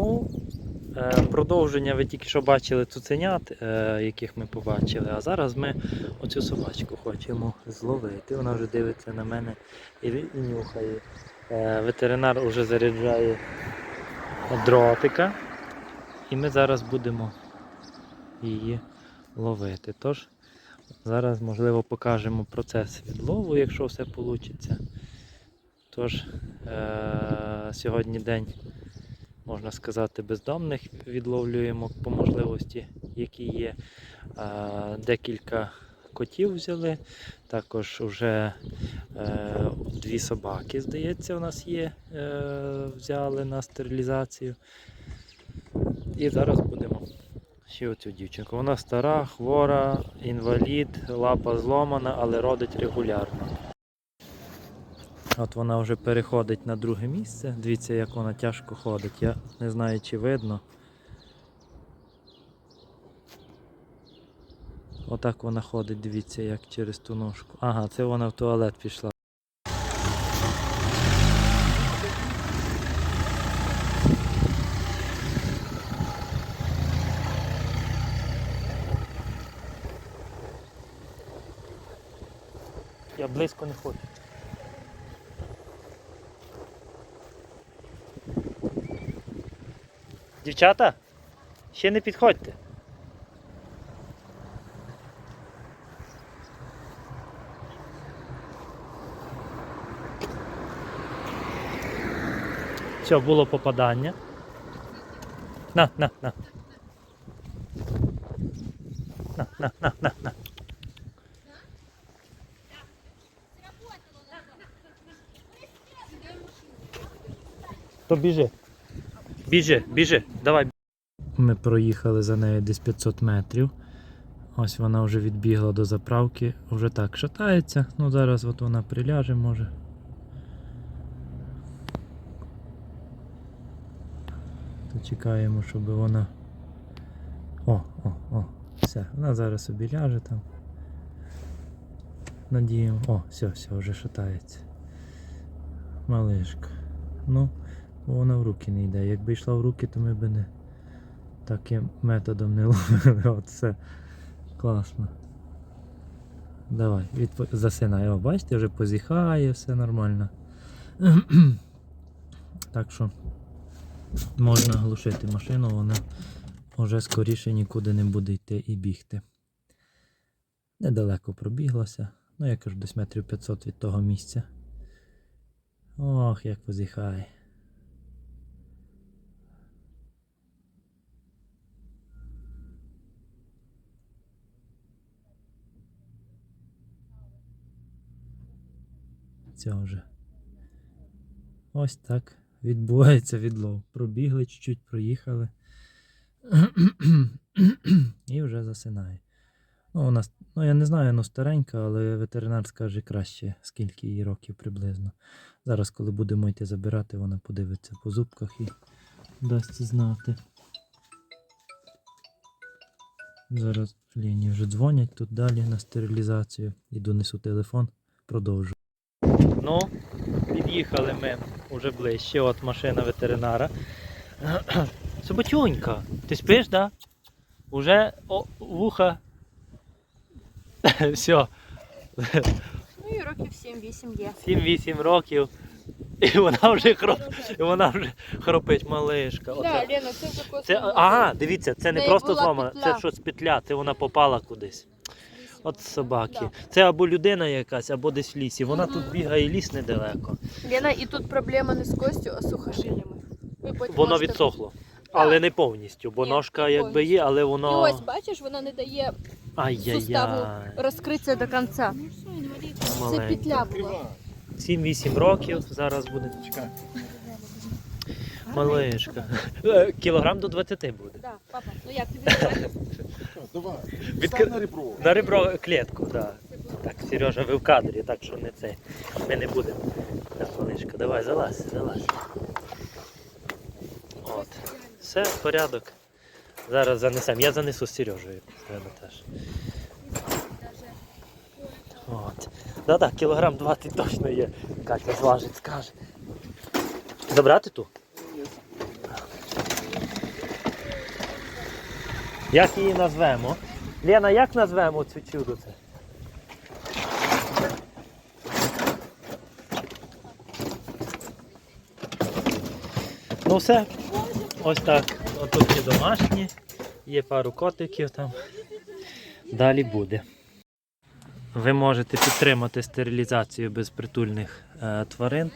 Ну, е, продовження ви тільки що бачили цуценят, е, яких ми побачили. А зараз ми оцю собачку хочемо зловити. Вона вже дивиться на мене і, нюхає. Е, Ветеринар вже заряджає дротика. І ми зараз будемо її ловити. Тож зараз, можливо, покажемо процес відлову, якщо все вийде. Тож е- сьогодні день, можна сказати, бездомних відловлюємо по можливості, які є. Е- декілька котів взяли, також вже е- дві собаки, здається, у нас є, е- взяли на стерилізацію. І зараз будемо ще оцю дівчинку. Вона стара, хвора, інвалід, лапа зломана, але родить регулярно. От вона вже переходить на друге місце. Дивіться, як вона тяжко ходить. Я не знаю, чи видно. Отак вона ходить, дивіться, як через ту ножку. Ага, це вона в туалет пішла. Я близько не хочу. Дівчата, ще не підходьте. Все, було попадання. На, на, на. На, на, на, на, на. То біжи. Біжи, біжи, давай. Ми проїхали за нею десь 500 метрів. Ось вона вже відбігла до заправки, вже так шатається. Ну зараз от вона приляже може. То чекаємо, щоб вона. О, о, о, все, вона зараз собі ляже там. Надіємо. О, все, все, вже шатається. Малишка. Ну, вона в руки не йде. Якби йшла в руки, то ми б не таким методом не ловили. От все. Класно. Давай, відпо... засинай. О, бачите, вже позіхає, все нормально. так що можна глушити машину, вона вже скоріше нікуди не буде йти і бігти. Недалеко пробіглася. Ну, я кажу, десь метрів 500 від того місця. Ох, як позіхає. Цього вже. Ось так відбувається відлов. Пробігли чуть-чуть, проїхали. І вже засинає. Ну, вона, с- ну, я не знаю, ну старенька, але ветеринар скаже краще, скільки їй років приблизно. Зараз, коли будемо йти забирати, вона подивиться по зубках і дасть знати. Зараз лінії вже дзвонять тут далі на стерилізацію. Іду несу телефон, продовжу. Ну, під'їхали ми вже ближче. От машина ветеринара. Суботюнька, ти спиш, да? Уже о, вуха. Все, Ну і років 7-8 є. 7-8 років. І вона вже хроп... і вона вже хропить малишка. Оце. Лена, це вже. Це, ага, дивіться, це не просто зломана, це щось петля, це вона попала кудись. От собаки. Це або людина якась, або десь в лісі. Вона тут бігає ліс недалеко. Лена, і тут проблема не з костю, а з. Ви потім Воно можете- відсохло. Але не повністю, бо Ні, ножка не якби повністю. є, але І воно. ось, бачиш, вона не дає суставу Ай-яй-яй. розкритися до кінця. Це Маленька. петля була. 7-8 років зараз буде. Малишка. Е, Кілограм до 20 буде. Да, папа, ну як тобі? Давай. Відкр- на ребро. На ребро клітку, так. Так, Сережа, ви в кадрі, так що не це. Ми не будемо. Так, малишка, давай, залазь, залазь. От. Все, порядок. Зараз занесемо. Я занесу з Сережею. теж. От. Да-да, кілограм 20 точно є. Катя зважить, скаже. Забрати ту? Як її назвемо? Лена, як назвемо цю чудо це? Ну все. Ось так. Отут є домашні, є пару котиків там. Далі буде. Ви можете підтримати стерилізацію безпритульних е, тварин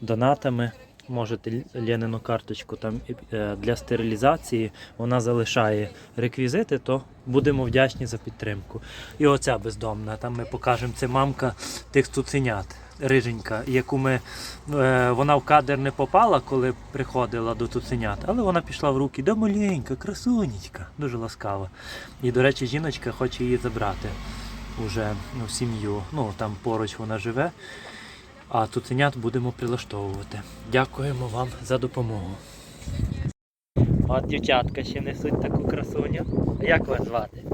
донатами. Можете Ленину карточку там е, для стерилізації. Вона залишає реквізити, то будемо вдячні за підтримку. І оця бездомна. Там ми покажемо. Це мамка тих цуценят, риженька, яку ми е, вона в кадр не попала, коли приходила до цуценят, але вона пішла в руки. Да маленька, красунечка, дуже ласкава. І, до речі, жіночка хоче її забрати уже в сім'ю. Ну там поруч вона живе. А цуценят будемо прилаштовувати. Дякуємо вам за допомогу. От дівчатка ще несуть таку красуню. А Як вас звати?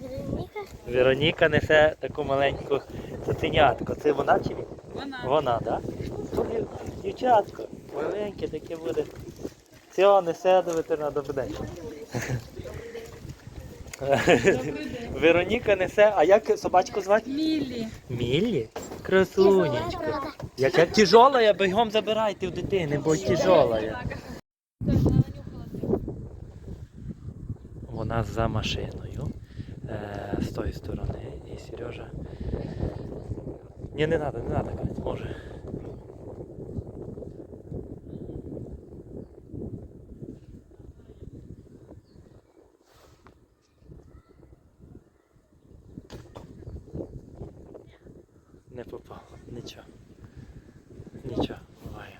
Вероніка? Вероніка несе таку маленьку цуценятку. Це вона чи він? Вона. Вона, так? Да? Дівчатко, маленьке таке буде. Все, несе до ветеринара. Добрий день. Вероніка несе, а як собачку звати? Мілі. Міллі? Красунечка. Яка тяжола, бігом забирайте у дитини, бо тяжола. Вона за машиною е, з тої сторони. І Сережа. Ні, не треба, не треба, може. Не попав, нічого. Нічого, буває.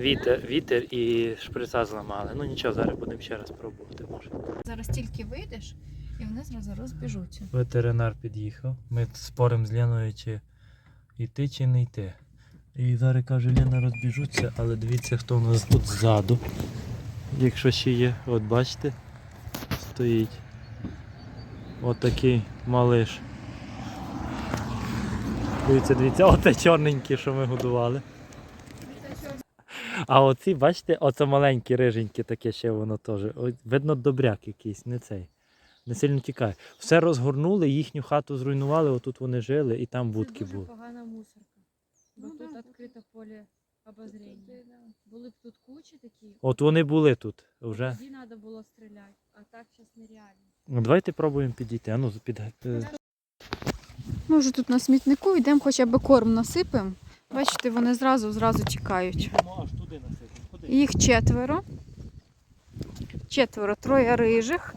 Вітер, вітер і шприца зламали. Ну нічого, зараз будемо ще раз пробувати. Може. Зараз тільки вийдеш, і вони зразу розбіжуться. Ветеринар під'їхав. Ми споримо з Леною, чи йти, чи не йти. І зараз каже, Лена розбіжуться, але дивіться, хто у нас тут ззаду. Якщо ще є, от бачите, стоїть. Отакий малиш. Дивіться, дивіться, оце чорненькі, що ми годували. А оці, бачите, оце маленькі риженькі таке ще воно теж. Видно, добряк якийсь, не цей. Не сильно тікає. Все розгорнули, їхню хату зруйнували, отут вони жили і там будки були. дуже погана мусорка. Бо Ну тут да, відкрите поле обозріння. Були б тут кучі такі, От вони були тут вже. тоді треба було стріляти, а так зараз нереально. Ну, давайте пробуємо підійти. А ну, під... е, Ми вже тут на смітнику йдемо, хоча б корм насипемо. Бачите, вони зразу зразу тікають. Насипемо. Ходи. Їх четверо. Четверо, троє рижих,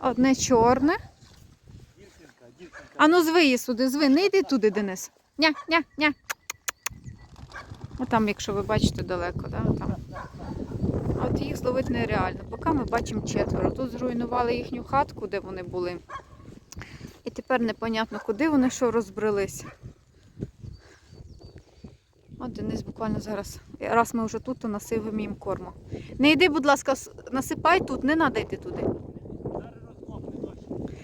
одне чорне. Дівчинка, дівчинка. А ну зви сюди, зви, не йди туди, Денис. Ня, ня, ня. Отам, якщо ви бачите далеко, да? там. От їх зловити нереально. Поки ми бачимо четверо. Тут зруйнували їхню хатку, де вони були. І тепер непонятно, куди вони що розбрелись. От Денис буквально зараз. Раз ми вже тут, то насипемо їм корму. Не йди, будь ласка, насипай тут, не треба йти туди.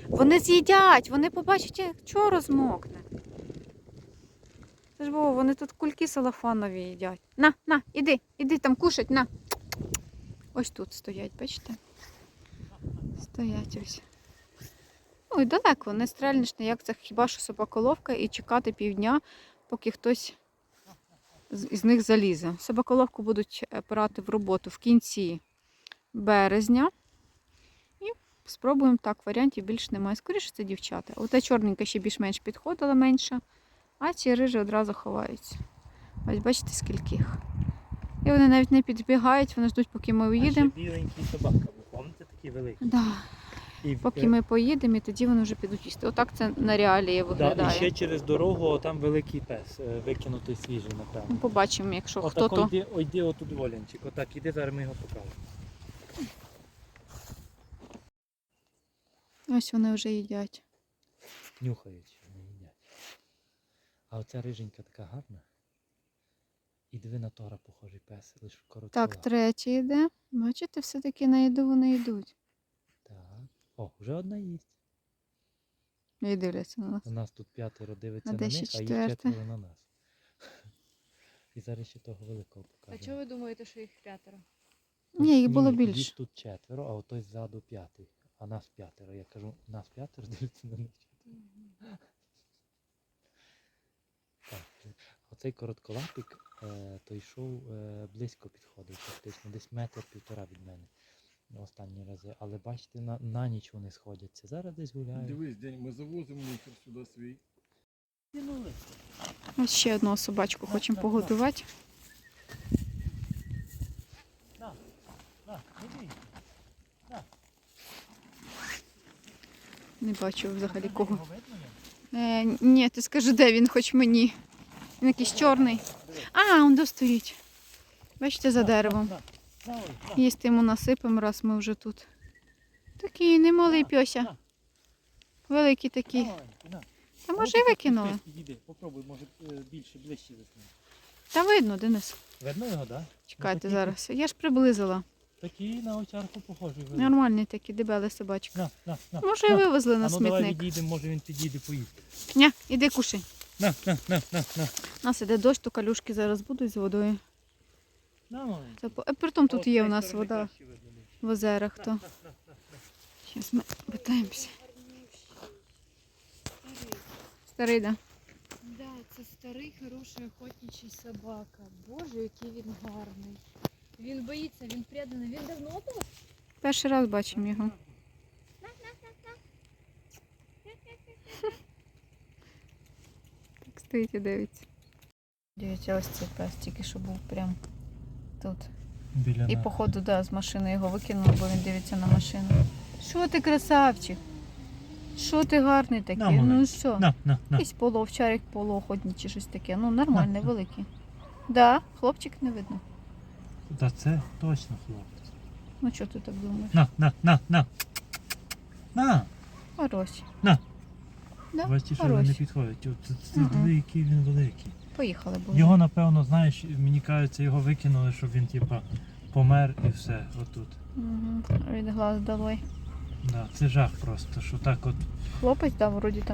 Вони з'їдять, вони побачать, як чого розмокне. Це ж бо вони тут кульки салафанові їдять. На, на, іди, іди там кушать, на. Ось тут стоять, бачите? Стоять ось. Ой, далеко, не стрельнеш ніяк, це хіба що собаколовка і чекати півдня, поки хтось із них залізе. Собаколовку будуть е, брати в роботу в кінці березня. І Спробуємо так, варіантів більш немає. Скоріше це дівчата. Ота чорненька ще більш-менш підходила менша, а ці рижі одразу ховаються. Ось бачите, скільки їх. І вони навіть не підбігають, вони ждуть, поки ми уїдемо. біленький собака був, пам'ятаєте, такий великий. Да. І, Поки е, ми поїдемо, і тоді вони вже підуть їсти. Отак це на реалії да, виглядає. і ще через дорогу там великий пес, е, викинутий свіжий, Ну, напевно. побачимо, якщо Отак хто то. Йди, йди отут Волянчик, отак, іди, зараз ми його покажемо. Ось вони вже їдять. Нюхають, що не їдять. А оця риженька така гарна. І диви на Тора похожий пес, лише коротко. Так, третій йде. Бачите, все-таки на їду вони йдуть. О, вже одна їсть. І дивляться на нас. У нас тут п'ятеро дивиться А на них, ще а їх четверо на нас. І зараз ще того великого А чого ви думаєте, що їх п'ятеро? Ні, їх було Їх більше. тут четверо, а отой ззаду п'ятий. А нас п'ятеро. Я кажу, нас п'ятеро дивиться на них. Так, оцей коротколапик, е, то йшов е, близько підходив, фактично, десь метр півтора від мене останні рази. Але бачите, на, на ніч вони сходяться. Зараз десь гуляють. Дивись, день ми завозимо мусор сюди свій. Кинули. Ось ще одного собачку хочемо погодувати. На, на, не. Не бачу взагалі кого. Його видно є? Е, ні, ти скажи, де він, хоч мені. Він якийсь чорний. А, он де стоїть. Бачите, за деревом. На, на, на. Їсти йому насипемо, раз ми вже тут. Такий немалий пьося. Великий такий. Та може і викинули. Попробуй, може більше, ближче висунути. Та видно, Денис. Видно його, так? Чекайте зараз. Я ж приблизила. Такий на очарку похожий. вигляд. Нормальний такий, дебелий собачка. На, на, на. Може, і вивезли на а ну давай відійдемо, може він підійде поїсти. Ня, іди кушай. На, на, на, на, на. У нас іде дощ, то калюшки зараз будуть з водою. Це по- е, Притом тут є у нас вода в озерах. То. Зараз ми питаємося. Старий. Старий, да? Да, це старий, хороший охотничий собака. Боже, який він гарний. Він боїться, він преданий. Він давно був? Перший раз бачимо його. Так стоїть і дивиться. Дивіться, ось цей пес тільки що був прям тут. Біля І нас. походу, да, з машини його викинули, бо він дивиться на машину. Що ти красавчик? Що ти гарний такий? На, ну що? На, на, на. Якийсь полуовчарик, полуохотній чи щось таке. Ну, нормальний, На. великий. Да, хлопчик не видно. Та це точно хлопець. Ну що ти так думаєш? На, на, на, на. На. Хороший. На. Да? Бачите, що вони не хороший. От це- це Мгм. диви, який він великий. Поїхали, бо. Його, напевно, знаєш, мені кажеться, його викинули, щоб він типа помер і все. Отут. Угу. Від глаз долой. Да, це жах просто, що так от Хлопець, да, вроді там.